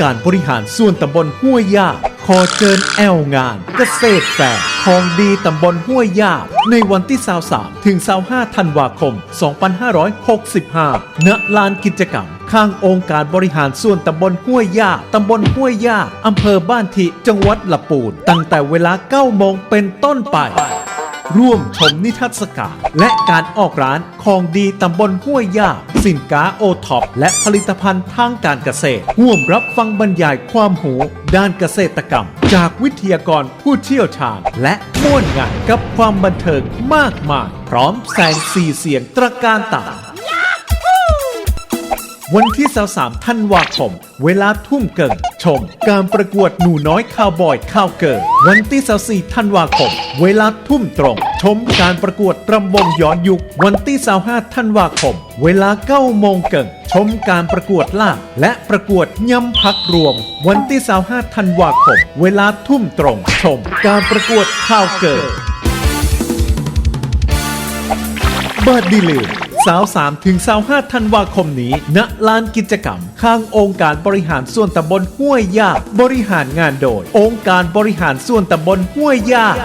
การบริหารส่วนตำบลห้วยยาขอเชิญแอลงาน เกษตรแฟร์ของดีตำบลห้วยยาในวันที่23ถึง25ธันวาคม 2565 ณ ลานกิจกรรม ข้างองค์การบริหารส่วนตำบลห้วยยาตำบลห้วยยาอำเภอบ้านทิจังหวัดละปูน ตั้งแต่เวลา9โมงเป็นต้นไป ร่วมชมนิทรรศการ และการออกร้านของดีตำบลห้วยยาสินค้าโอท็อปและผลิตภัณฑ์ทางการเกษตร ร่วมรับฟังบรรยายความหูด้านเกษตรกรรม จากวิทยากรผู้เชี่ยวชาญ และม่วนงานกับความบันเทิงมากมายพร้อมแสงสีเสียงตระการตา วันที่ 23 ธันวาคม เวลาทุ่มเกิงชม การประกวดหนูน้อยข้าวบอยข้าวเกิงวันที่ 24 ธันวาคม เวลาทุ่มตรง ชมการประกวดรำวงย้อนยุค วันที่ 25 ธันวาคม เวลา9โมงเกิงชมการประกวดล่าและประกวดย้ำพักรวม วันที่ 25 ธันวาคม เวลาทุ่มตรง ชม การประกวดข้าวเกิงเบิร์ดดีลื มสาว3ถึงสาว5ธันวาคมนี้ ณ ลานกิจกรรม ข้างองค์การบริหารส่วนตำบลห้วยยาก บริหารงานโดย องค์การบริหารส่วนตำบลห้วยยาก